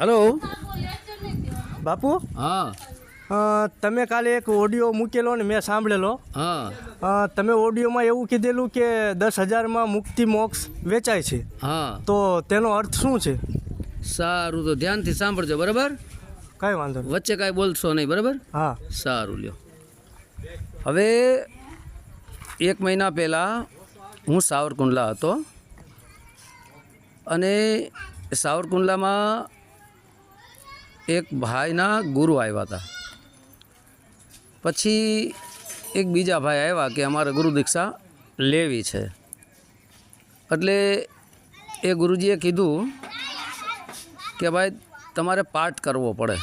Hello. બાપુ? હા. તમે કાલે એક ઓડિયો મૂકેલો ને મેં સાંભળેલો. હા. તમે ઓડિયોમાં એવું કીધેલું કે દસ હજારમાં મુક્તિ મોક્ષ વેચાય છે. હા. તો તેનો અર્થ શું છે? સારું તો ધ્યાનથી સાંભળજો બરાબર? કાંઈ વાંધો વચ્ચે કાંઈ બોલશો નહીં બરાબર? હા. સારું લ્યો. હવે એક મહિના પહેલાં હું સાવરકુંડલા હતો. અને સાવરકુંડલામાં એક ભાઈના ગુરુ આવ્યા હતા. પછી એક બીજા ભાઈ આવ્યા કે અમારે ગુરુ દીક્ષા લેવી છે. એટલે એ ગુરુજીએ કીધું કે ભાઈ, તમારે પાઠ કરવો પડે.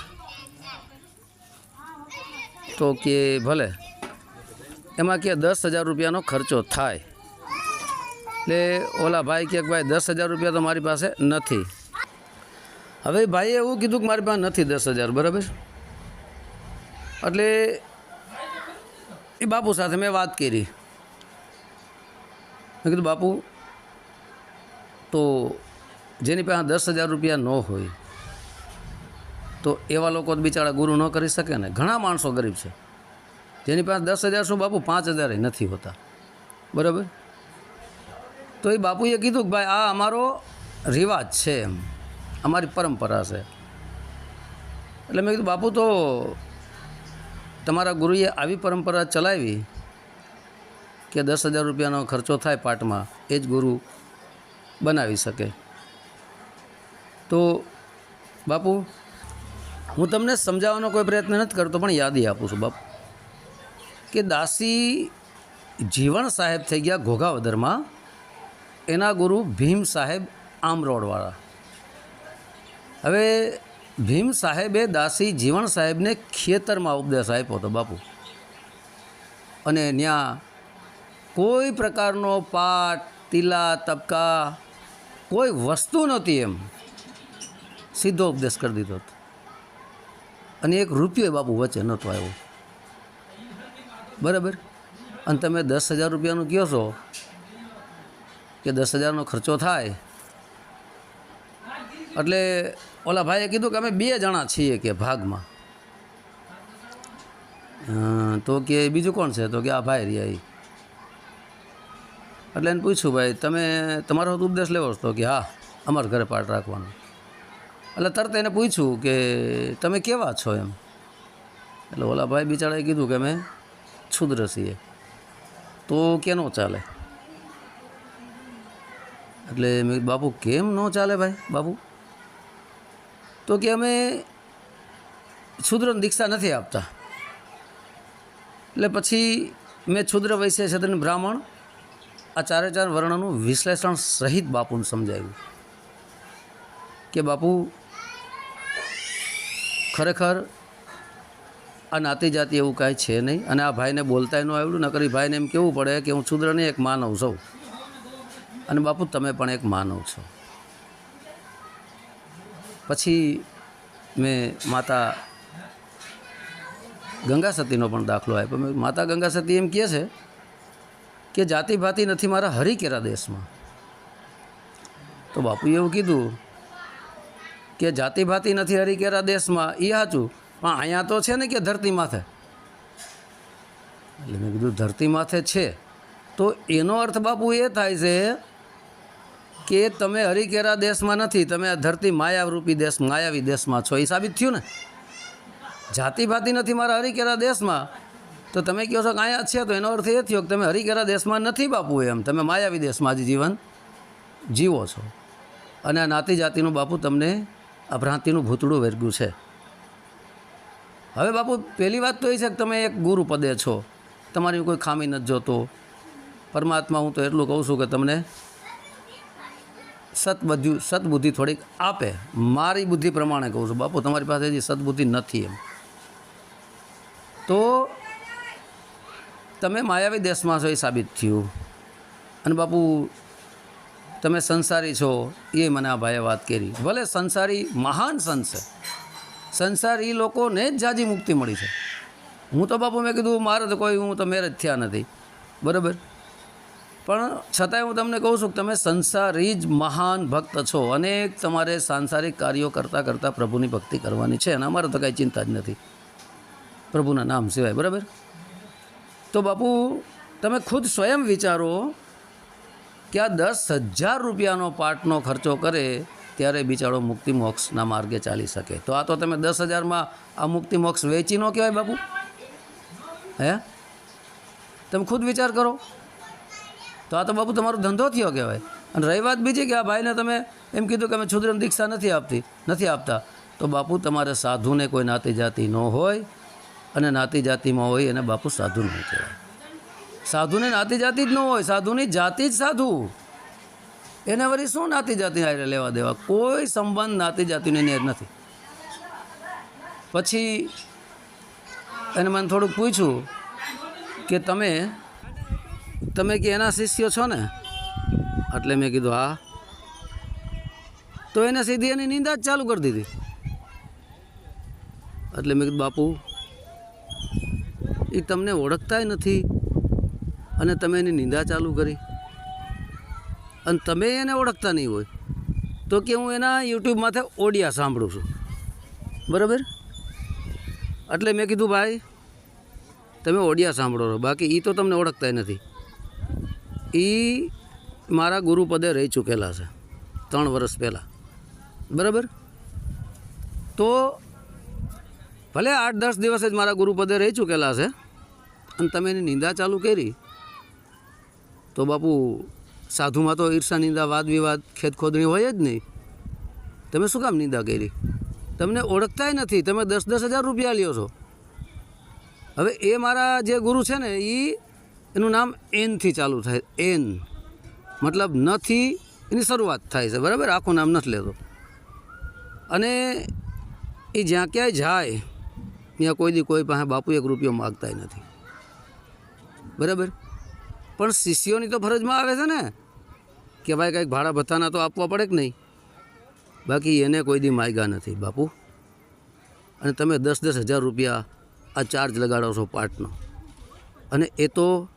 તો કે ભલે. એમાં કે દસ હજાર રૂપિયાનો ખર્ચો થાય. એટલે ઓલા ભાઈ કે ભાઈ, દસ હજાર રૂપિયા તો મારી પાસે નથી. હવે ભાઈએ એવું કીધું કે મારી પાસે નથી દસ હજાર, બરાબર? એટલે એ બાપુ સાથે મેં વાત કરી. મેં કીધું, બાપુ, તો જેની પાસે દસ હજાર રૂપિયા ન હોય, તો એવા લોકો બિચારા ગુરુ ન કરી શકે ને. ઘણા માણસો ગરીબ છે. જેની પાસે દસ હજાર શું બાપુ, પાંચ હજાર નથી હોતા. બરાબર? તો એ બાપુએ કીધું કે ભાઈ, આ અમારો રિવાજ છે એમ. અમારી પરંપરા છે. એટલે મેં કીધું, બાપુ, તો તમારા ગુરુએ આવી પરંપરા ચલાવી કે દસ હજાર રૂપિયાનો ખર્ચો થાય પાઠમાં, એ જ ગુરુ બનાવી શકે. તો, બાપુ, હું તમને સમજાવવાનો કોઈ પ્રયત્ન નથી કરતો, પણ યાદી આપું છું, બાપુ. કે દાસી જીવણ સાહેબ થઈ ગયા ઘોઘાવદરમાં. એના ગુરુ ભીમ સાહેબ આમરોડવાળા હવે ભીમ સાહેબે દાસી જીવણ સાહેબને ખેતરમાં ઉપદેશ આપ્યો હતો, બાપુ. અને ત્યાં કોઈ પ્રકારનો પાટ તિલા તબકા, કોઈ વસ્તુ નહોતી એમ. સીધો ઉપદેશ કરી દીધો હતો. અને એક રૂપિયો બાપુ વચ્ચે નહોતો આવ્યો. બરાબર? અને તમે દસ હજાર રૂપિયાનું કહો છો કે દસ હજારનો ખર્ચો થાય. એટલે ઓલા ભાઈએ કીધું કે અમે બે જણા છીએ કે ભાગમાં. તો કે બીજું કોણ છે? તો કે આ ભાઈ રહ્યા એ એટલે એને પૂછ્યું, ભાઈ, તમે, તમારો ઉપદેશ લેવો તો કે, હા, અમારા ઘરે પાઠ રાખવાનો. એટલે તરત એને પૂછ્યું કે, તમે કેવા છો એમ? એટલે ઓલા ભાઈ બિચારાએ કીધું કે, અમે છુદ્ર છીએ. તો કેનો ચાલે? એટલે મેં બાપુ, કેમ ન ચાલે ભાઈ, બાપુ? તો કે અમે શુદ્રને દીક્ષા નથી આપતા. એટલે પછી મેં શુદ્ર વૈશ્ય ક્ષત્રિય બ્રાહ્મણ આ ચારે ચાર વર્ણનું વિશ્લેષણ સહિત બાપુને સમજાવ્યું કે બાપુ, ખરેખર આ નાતી જાતિ એવું કાંઈ છે નહીં અને આ ભાઈને બોલતાય ન આવડ્યું ન કરી ભાઈને એમ કહેવું પડે કે હું નહીં એક માનવ છું. અને બાપુ, તમે પણ એક માનવ છો. પછી મેં માતા ગંગા સતીનો પણ દાખલો આપ્યો. મેં માતા ગંગા સતી એમ કહે છે કે જાતિ ભાતિ નથી મારા હરિકેરા દેશમાં. તો બાપુએ એવું કીધું કે જાતિ ભાતિ નથી હરિકેરા દેશમાં એ સાચું, પણ અહીંયા તો છે ને કે ધરતી માથે. એટલે મેં કીધું ધરતી માથે છે. તો એનો અર્થ બાપુ એ થાય છે કે તમે હરિકેરા દેશમાં નથી, તમે આ ધરતી માયારૂપી દેશ, માયાવી દેશમાં છો. એ સાબિત થયું ને? જાતિ ભાતિ નથી મારા હરિકેરા દેશમાં. તો તમે કહો છો કે અહીંયા છે, તો એનો અર્થ એ થયો કે તમે હરિકેરા દેશમાં નથી બાપુ એમ. તમે માયાવી દેશમાં જ જીવન જીવો છો. અને આ નાતી જાતિનું બાપુ તમને આ ભ્રાંતિનું ભૂતળું વેરગ્યું છે. હવે બાપુ, પહેલી વાત તો એ છે કે તમે એક ગુરુ પદે છો. તમારી કોઈ ખામી નથી જોતો. પરમાત્મા હું તો એટલું કહું છું કે તમને સતબુદ્ધિ થોડીક આપે. મારી બુદ્ધિ પ્રમાણે કહું છું બાપુ, તમારી પાસે હજી સદબુદ્ધિ નથી એમ. તો તમે માયાવી દેશમાં છો એ સાબિત થયું. અને બાપુ, તમે સંસારી છો એ મને આ ભાઈએ વાત કરી. ભલે સંસારી મહાન સંત છે, સંસારી લોકોને જ જાજી મુક્તિ મળી છે. હું તો બાપુ મેં કીધું, મારે તો કોઈ, હું તો મેરેજ થયા નથી. બરાબર? પણ છતાંય હું તમને કહું છું કે તમે સંસારી જ મહાન ભક્ત છો. અનેક તમારે સાંસારિક કાર્યો કરતાં કરતાં પ્રભુની ભક્તિ કરવાની છે. અને અમારે તો કાંઈ ચિંતા જ નથી. પ્રભુના નામ સિવાય, બરાબર? તો બાપુ, તમે ખુદ સ્વયં વિચારો કે આ દસ હજાર રૂપિયાનો પાઠનો ખર્ચો કરે ત્યારે બિચારો મુક્તિ મોક્ષના માર્ગે ચાલી શકે. તો આ તો તમે દસ હજારમાં આ મુક્તિ મોક્ષ વેચી ન કહેવાય બાપુ. હે? તમે ખુદ વિચાર કરો. તો આ તો બાપુ તમારો ધંધો થયો કહેવાય. અને રહી વાત બીજી કે આ ભાઈને તમે એમ કીધું કે અમે છુદ્રમ દીક્ષા નથી આપતી, નથી આપતા. તો બાપુ તમારે સાધુને કોઈ નાતી જાતિ ન હોય અને નાતી જાતિમાં હોય એને બાપુ સાધુ નહીં કહેવાય. સાધુને નાતી જાતિ જ ન હોય, સાધુની જાતિ જ સાધુ. એને વળી શું નાતી જાતિ લેવા દેવા? કોઈ સંબંધ નાતી જાતિને એની નથી. પછી એને મને થોડુંક પૂછ્યું કે તમે તમે કે એના શિષ્યો છો ને? એટલે મેં કીધું, હા. તો એને સીધી એની નિંદા જ ચાલુ કરી દીધી. એટલે મેં કીધું, બાપુ એ તમને ઓળખતાય નથી અને તમે એની નિંદા ચાલુ કરી અને તમે એને ઓળખતા નહીં હોય, તો કે હું એના યુટ્યુબમાંથી ઓડિયા સાંભળું છું. બરાબર? એટલે મેં કીધું, ભાઈ, તમે ઓડિયા સાંભળો છો, બાકી એ તો તમને ઓળખતાય નથી. એ મારા ગુરુપદે રહી ચૂકેલા છે, ત્રણ વર્ષ પહેલાં. બરાબર? તો ભલે આઠ દસ દિવસ જ મારા ગુરુપદે રહી ચૂકેલા છે, અને તમે એની નિંદા ચાલુ કરી, તો બાપુ, સાધુમાં તો ઈર્ષા, નિંદા, વાદ વિવાદ ખેતખોદણી હોય જ નહીં. તમે શું કામ નિંદા કરી? તમને ઓળખતાય નથી, તમે દસ દસ હજાર રૂપિયા લ્યો છો. હવે એ મારા જે ગુરુ છે ને એ એનું નામ એનથી ચાલુ થાય એન મતલબ નથી, એની શરૂઆત થાય છે, બરાબર? આખું નામ નથી લેતો. અને એ જ્યાં ક્યાંય જાય, ત્યાં કોઈ દી કોઈ પાસે બાપુ એક રૂપિયો માગતાય નથી. બરાબર? પણ શિષ્યોની તો ફરજમાં આવે છે ને, કે ભાઈ કંઈક ભાડા ભથ્થાના તો આપવા પડે કે નહીં? બાકી એને કોઈ દી માગ્યા નથી, બાપુ. અને તમે દસ દસ હજાર રૂપિયા આ ચાર્જ લગાડો છો પાર્ટનો. અને એ તો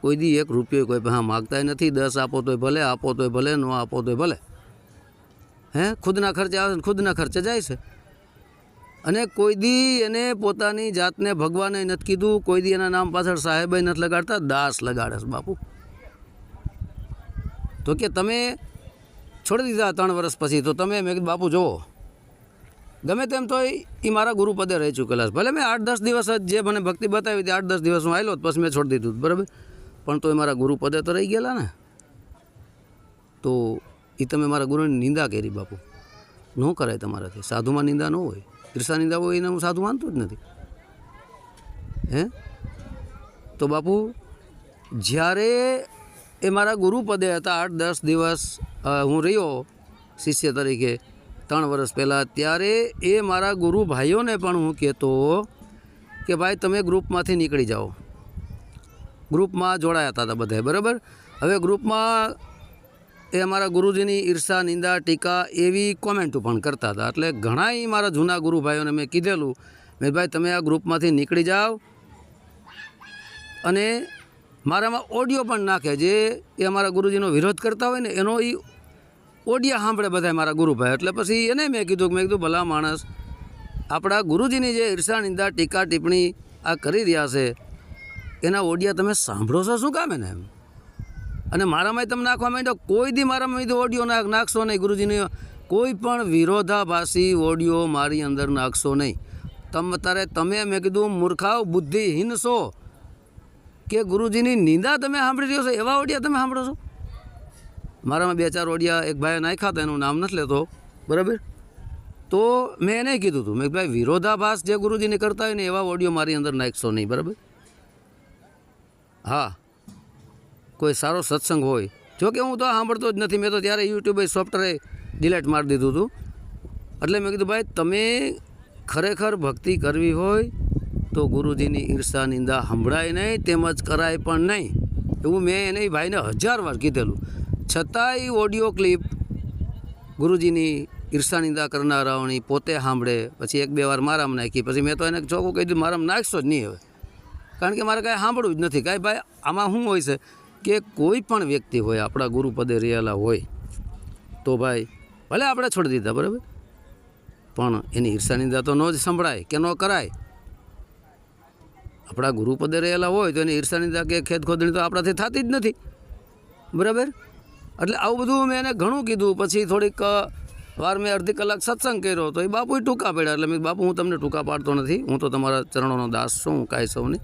કોઈ દી એક રૂપિયો કોઈ પાસે માગતાય નથી, દસ આપો તોય ભલે, આપો તોય ભલે, ન આપો તોય ભલે. હે? ખુદના ખર્ચે આવે ખુદના ખર્ચે જાય છે. અને કોઈ દી એને પોતાની જાતને ભગવાને નથી કીધું, કોઈ દી એના નામ પાછળ સાહેબે નથી લગાડતા, દાસ લગાડે છે બાપુ. તો કે તમે છોડી દીધા ત્રણ વર્ષ પછી, તો તમે મેં બાપુ, જુઓ. ગમે તેમ તો એ મારા ગુરુપદે રહી ચૂકેલા છે. ભલે મેં આઠ દસ દિવસ જ જે મને ભક્તિ બતાવી હતી, આઠ દસ દિવસ હું આવેલો પછી મેં છોડી દીધું બરાબર? પણ તો એ મારા ગુરુપદે તો રહી ગયેલા ને. તો એ તમે મારા ગુરુની નિંદા કરી બાપુ. ન કરાય તમારાથી. સાધુમાં નિંદા ન હોય. ઈર્ષા નિંદા હોય એને હું સાધુ માનતો જ નથી. હે? તો બાપુ, જ્યારે એ મારા ગુરુપદે હતા, આઠ, દસ દિવસ હું રહ્યો શિષ્ય તરીકે, ત્રણ વર્ષ પહેલાં, ત્યારે એ મારા ગુરુ ભાઈઓને પણ હું કહેતો કે, ભાઈ, તમે ગ્રુપમાંથી નીકળી જાઓ. ગ્રુપમાં જોડાયા હતા બધા બરાબર? હવે ગ્રુપમાં એ અમારા ગુરુજીની ઈર્ષા, નિંદા, ટીકા એવી કોમેન્ટો પણ કરતા હતા. એટલે ઘણાય મારા જૂના ગુરુ ભાઈઓને મેં કીધેલું, મેં ભાઈ, તમે આ ગ્રુપમાંથી નીકળી જાઓ અને મારામાં ઓડિયો પણ નાખે. જે એ અમારા ગુરુજીનો વિરોધ કરતા હોય ને, એનો એ ઓડિયા સાંભળે બધા મારા ગુરુભાઈ એટલે પછી એને મેં કીધું કે, મેં કીધું, ભલા માણસ, આપણા ગુરુજીની જે ઈર્ષા, નિંદા, ટીકા, ટિપ્પણી આ કરી રહ્યા છે એના ઓડિયા તમે સાંભળો છો શું કામ એને એમ? અને મારામાંય તમે નાખવા માંડ્યો કોઈ દી મારામાં તો ઓડિયો નાખ, નાખશો નહીં ગુરુજીને? કોઈ પણ વિરોધાભાસી ઓડિયો મારી અંદર નાખશો નહીં. તમ, તારે તમે મેં કીધું મૂર્ખાવ બુદ્ધિહીન છો. કે ગુરુજીની નિંદા તમે સાંભળી રહ્યો છો? એવા ઓડિયા તમે સાંભળો છો? મારામાં બે ચાર ઓડિયા એક ભાઈએ નાખ્યા હતા, એનું નામ નથી લેતો. બરાબર? તો મેં એને કીધું હતું મેં ભાઈ, વિરોધાભાસ જે ગુરુજીને કરતા હોય ને એવા ઓડિયો મારી અંદર નાખશો નહીં. બરાબર? હા. કોઈ સારો સત્સંગ હોય. જો કે હું તો સાંભળતો જ નથી. મેં તો ત્યારે યુટ્યુબે સોફ્ટવેરે ડિલેટ મારી દીધું હતું. એટલે મેં કીધું, ભાઈ, તમે ખરેખર ભક્તિ કરવી હોય તો ગુરુજીની ઈર્ષા, નિંદા સંભળાય નહીં, તેમજ કરાય પણ નહીં. એવું મેં એને ભાઈને હજાર વાર કીધેલું. છતાંય ઓડિયો ક્લિપ ગુરુજીની ઈર્ષા, નિંદા કરનારાઓની પોતે સાંભળે, પછી એક બે વાર મારામાં નાખી. પછી મેં તો એને ચોખ્ખું કહી દીધું, મારામાં નાખશો જ નહીં હવે. કારણ કે મારે કાંઈ સાંભળવું જ નથી. કાંઈ ભાઈ, આમાં શું હોય છે કે કોઈ પણ વ્યક્તિ હોય, આપણા ગુરુ પદે રહેલા હોય, તો ભાઈ, ભલે આપણે છોડી દીધા, બરાબર? પણ એની ઈર્ષાની દાતો ન જ સંભળાય કે ન કરાય. આપણા ગુરુ પદે રહેલા હોય તો એની ઈર્ષાની કે ખેત ખોદણી તો આપણાથી થતી જ નથી. બરાબર? એટલે આવું બધું મેં એને ઘણું કીધું. પછી થોડીક વાર મેં અડધી કલાક સત્સંગ કર્યો તો એ બાપુએ ટૂંકા પડ્યા. એટલે મેં બાપુ, હું તમને ટૂંકા પાડતો નથી. હું તો તમારા ચરણોનો દાસ છું, હું કાંઈ સૌની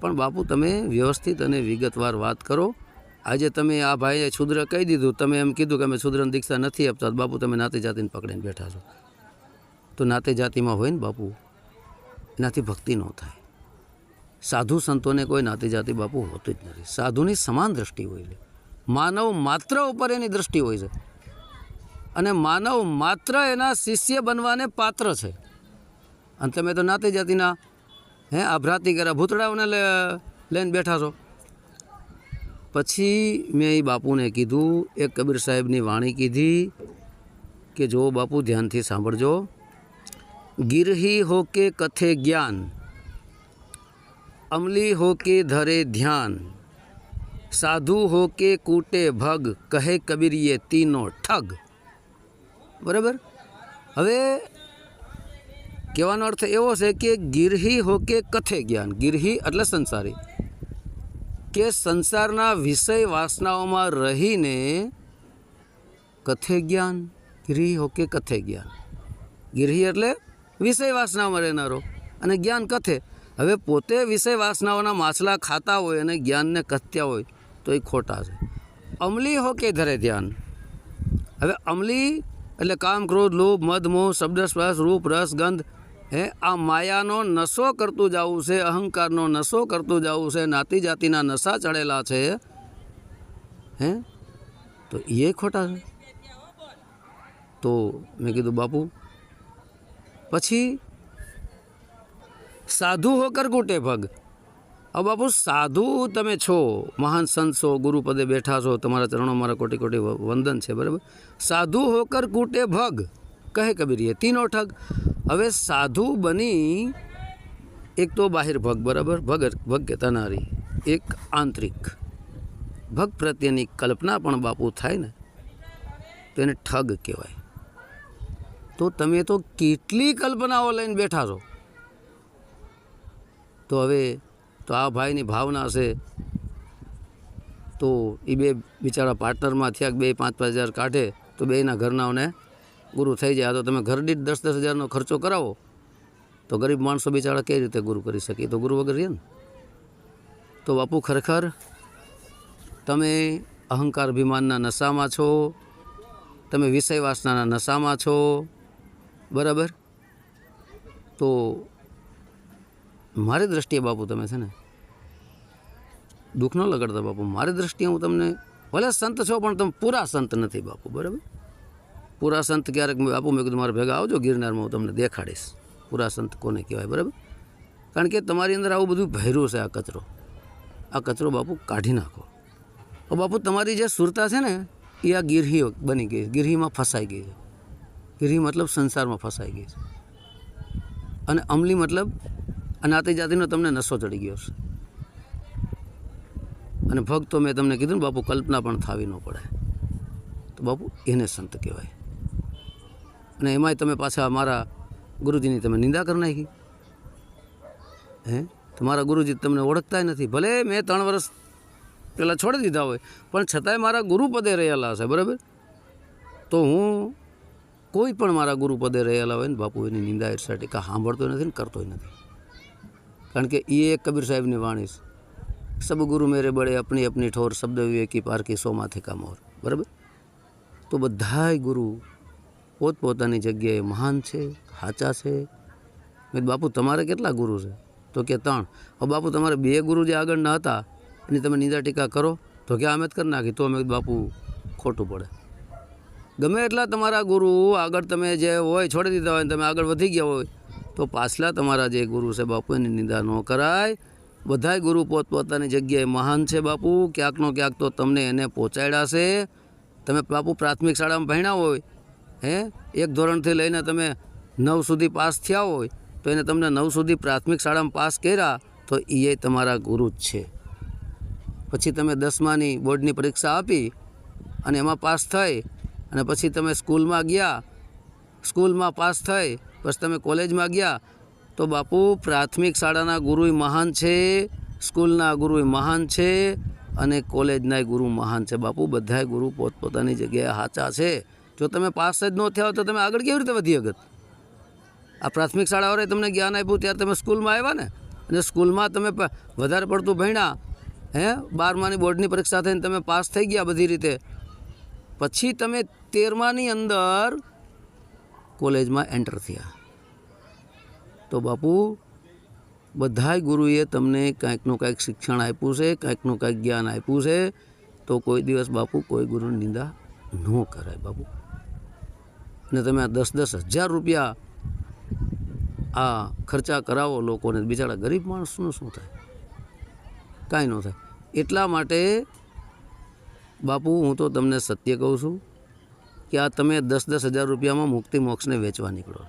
પણ બાપુ, તમે વ્યવસ્થિત અને વિગતવાર વાત કરો. આજે તમે આ ભાઈએ શુદ્ર કહી દીધું. તમે એમ કીધું કે અમે શુદ્રની દીક્ષા નથી આપતા. બાપુ, તમે નાતે જાતિને પકડીને બેઠા છો. તો નાતે જાતિમાં હોય ને બાપુ, એનાથી ભક્તિ ન થાય. સાધુ સંતોને કોઈ નાતી જાતિ બાપુ હોતું જ નથી. સાધુની સમાન દ્રષ્ટિ હોય છે. માનવ માત્ર ઉપર એની દ્રષ્ટિ હોય છે. અને માનવ માત્ર એના શિષ્ય બનવાને પાત્ર છે. અને તમે તો નાતી જાતિના હે, આ ભ્રાતિ કર્યા ભૂતડાઓને લે- લઈને બેઠા છો. પછી મેં એ બાપુને કીધું, એક કબીર સાહેબની વાણી કીધી કે જો બાપુ ધ્યાનથી સાંભળજો. ગિરહી હો કે કથે જ્ઞાન, અમલી હો કે ધરે ધ્યાન, સાધુ હો કે કૂટે ભગ, કહે કબીર યે તીનો ઠગ. બરાબર? હવે કહેવાનો અર્થ એવો છે કે ગિરહી હો કે કથે જ્ઞાન. ગિરહી એટલે સંસારી. કે સંસારના વિષય વાસનાઓમાં રહીને કથે જ્ઞાન, ગિરહી હો કે કથે જ્ઞાન. ગિરહી એટલે વિષય વાસનામાં રહેનારો અને જ્ઞાન કથે. હવે પોતે વિષય વાસનાઓના માછલા ખાતા હોય અને જ્ઞાનને કથ્યા હોય તો એ ખોટા છે. અમલી હો કે ધરે ધ્યાન? હવે અમલી એટલે કામ, ક્રોધ, લોભ, મદ, મોહ, શબ્દ, સ્પર્શ, રૂપ, રસ, ગંધ હે, આ માયાનો નશો કરતું જવું છે, અહંકારનો નશો કરતું જવું છે નાતી જાતિના નશા ચડેલા છે. હે? તો એ ખોટા છે. તો મેં કીધું, બાપુ, પછી સાધુ હોકર કૂટે ભગ. હવે બાપુ, સાધુ તમે છો, મહાન સંત છો, ગુરુપદે બેઠા છો, તમારા ચરણો મારા કોટી કોટી વંદન છે, બરાબર? સાધુ હોકર કૂટે ભગ. કહે કબીરીએ, તીનો ઠગ. હવે સાધુ બની, એક તો બાહિર ભગ, બરાબર? ભગ ભગ તનારી એક આંતરિક. ભગ પ્રત્યેની કલ્પના પણ બાપુ થાય ને, તો એને ઠગ કહેવાય. તો તમે તો કેટલી કલ્પનાઓ લઈને બેઠા છો? તો હવે, તો આ ભાઈની ભાવના છે તો એ બે બિચારા પાર્ટનરમાં થયા બે પાંચ પાંચ હજાર કાઢે, તો બેના ઘરનાઓને ગુરુ થઈ જાય, તો તમે ઘર દીઠ દસ દસ હજારનો ખર્ચો કરાવો. તો ગરીબ માણસો બિચારા કઈ રીતે ગુરુ કરી શકે? તો ગુરુ વગર રહે ને. તો બાપુ ખરેખર તમે અહંકાર અભિમાનના નશામાં છો, તમે વિષય વાસનાના નશામાં છો, બરાબર? તો મારી દ્રષ્ટિએ બાપુ તમે છે ને, દુઃખ ન લગાડતા બાપુ. મારી દ્રષ્ટિએ હું તમને ભલે સંત છો, પણ તમે પૂરા સંત નથી બાપુ, બરાબર? પૂરા સંત ક્યારેક મેં બાપુ મેં કીધું, મારે ભેગા આવજો ગિરનારમાં, હું તમને દેખાડીશ. પૂરા સંત કોને કહેવાય, બરાબર? કારણ કે તમારી અંદર આવું બધું ભર્યું છે આ કચરો. આ કચરો બાપુ કાઢી નાખો. તો બાપુ તમારી જે સુરતા છે ને, એ આ ગીરહી બની ગઈ છે. ગીરહીમાં ફસાઈ ગઈ છે. ગીરહી મતલબ સંસારમાં ફસાઈ ગઈ છે. અને અમલી મતલબ અનાતી જાતિનો તમને નશો ચડી ગયો છે. અને ભક્તો મેં તમને કીધું ને, બાપુ, કલ્પના પણ થાવી ન પડે તો બાપુ એને સંત કહેવાય. અને એમાંય તમે પાછા મારા ગુરુજીની તમે નિંદા કરી નાખી. હે? તમારા ગુરુજી તમને ઓળખતા નથી. ભલે મેં ત્રણ વર્ષ પહેલાં છોડી દીધા હોય, પણ છતાંય મારા ગુરુપદે રહેલા હશે, બરાબર? તો હું કોઈ પણ મારા ગુરુપદે રહેલા હોય ને, બાપુ એની નિંદા ઈર્ષા ટીકા સાંભળતો નથી ને કરતો નથી. કારણ કે એ કબીર સાહેબની વાણી છે. સબ ગુરુ મેરે બળે અપની અપની ઠોર, શબ્દ વિવેકી પારકી સો માથે કા મોર બરાબર? તો બધાય ગુરુ પોતપોતાની જગ્યાએ મહાન છે, સાચા છે. મેં બાપુ, તમારે કેટલા ગુરુ છે? તો કે, ત્રણ. હવે બાપુ, તમારે બે ગુરુ જે આગળના હતા, એની તમે નિંદા ટીકા કરો. તો કે અમે જ કરી નાખી. તો મેં બાપુ, ખોટું પડે. ગમે એટલા તમારા ગુરુ આગળ તમે જે હોય, છોડી દીધા હોય તમે આગળ વધી ગયા હોય, તો પાછલા તમારા જે ગુરુ છે બાપુ, એની નિંદા ન કરાય. બધાય ગુરુ પોતપોતાની જગ્યાએ મહાન છે, બાપુ. ક્યાંકનો ક્યાંક તો તમને એને પહોંચાડ્યા છે. તમે બાપુ પ્રાથમિક શાળામાં ભણ્યા હોય હે? એક ધોરણથી લઈને તમે નવ સુધી પાસ થયા હોય, તો એને તમને નવ સુધી પ્રાથમિક શાળામાં પાસ કર્યા, તો એ તમારા ગુરુ જ છે. પછી તમે દસમાની બોર્ડની પરીક્ષા આપી, અને એમાં પાસ થઈ, અને પછી તમે સ્કૂલમાં ગયા, સ્કૂલમાં પાસ થઈ, પછી તમે કોલેજમાં ગયા, તો બાપુ પ્રાથમિક શાળાના ગુરુય મહાન છે, સ્કૂલના ગુરુય મહાન છે, અને કોલેજના ગુરુ મહાન છે. બાપુ બધાય ગુરુ પોતપોતાની જગ્યાએ સાચા છે. જો તમે પાસ જ ન થયા તો તમે આગળ કેવી રીતે વધી અગત આ પ્રાથમિક શાળાઓએ તમને જ્ઞાન આપ્યું ત્યારે તમે સ્કૂલમાં આવ્યા ને? અને સ્કૂલમાં તમે વધારે પડતું ભણ્યા, હે? બારમાની બોર્ડની પરીક્ષા થઈને તમે પાસ થઈ ગયા બધી રીતે. પછી તમે તેરમાની અંદર કોલેજમાં એન્ટર થયા. તો બાપુ, બધાય ગુરુએ તમને કાંઈકનું કાંઈક શિક્ષણ આપ્યું છે, કાંઈકનું કાંઈક જ્ઞાન આપ્યું છે, તો કોઈ દિવસ બાપુ કોઈ ગુરુની નિંદા ન કરાય બાપુ. અને તમે આ દસ દસ હજાર રૂપિયા આ ખર્ચા કરાવો લોકોને. બિચારા ગરીબ માણસનું શું થાય? કાંઈ ન થાય. એટલા માટે બાપુ, હું તો તમને સત્ય કહું છું કે આ તમે દસ દસ હજાર રૂપિયામાં મુક્તિ મોક્ષને વેચવા નીકળો.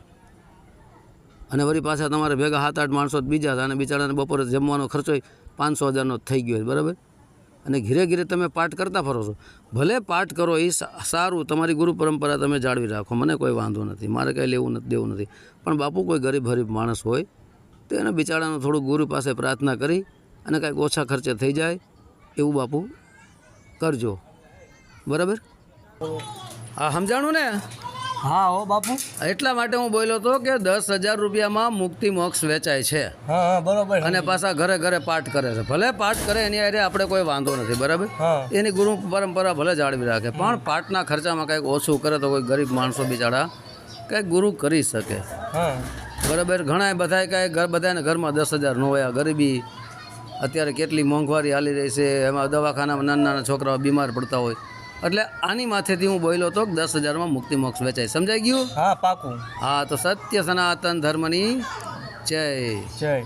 અને વળી પાછા તમારે ભેગા સાત આઠ માણસો બીજા હતા અને બિચારાને બપોરે જમવાનો ખર્ચો પાંચસો હજારનો થઈ ગયો બરાબર? અને ઘીરે ઘીરે તમે પાઠ કરતા ફરો છો. ભલે પાઠ કરો એ સારું, તમારી ગુરુ પરંપરા તમે જાળવી રાખો, મને કોઈ વાંધો નથી, મારે કંઈ લેવું નથી, દેવું નથી. પણ બાપુ કોઈ ગરીબ ગરીબ માણસ હોય, તો એને બિચારાનું થોડું ગુરુ પાસે પ્રાર્થના કરી અને કાંઈક ઓછા ખર્ચે થઈ જાય, એવું બાપુ કરજો. બરાબર? હા, સમજાણું ને? હા હો બાપુ. એટલા માટે હું બોલ્યો હતો કે દસ હજાર રૂપિયામાં મુક્તિ મોક્ષ વેચાય છે. હા હા બરોબર. અને પાછા ઘરે ઘરે પાઠ કરે છે. ભલે પાઠ કરે એની અરે આપણે કોઈ વાંધો નથી બરાબર? એની ગુરુ પરંપરા ભલે જાળવી રાખે પણ પાઠના ખર્ચામાં કંઈક ઓછું કરે તો કોઈ ગરીબ માણસો બિચારા કંઈક ગુરુ કરી શકે. બરાબર? ઘણા બધા કાંઈ ઘર બધાને ઘરમાં દસ હજાર ન હોય. આ ગરીબી અત્યારે કેટલી મોંઘવારી હાલી રહી છે. એમાં દવાખાનામાં નાના નાના છોકરાઓ બીમાર પડતા હોય. એટલે આની માથેથી હું બોલ્યો હતો દસ હજારમાં મુક્તિ મોક્ષ વેચાય. સમજાઈ ગયું? હા પાકું. હા તો સત્ય સનાતન ધર્મની જય. જય.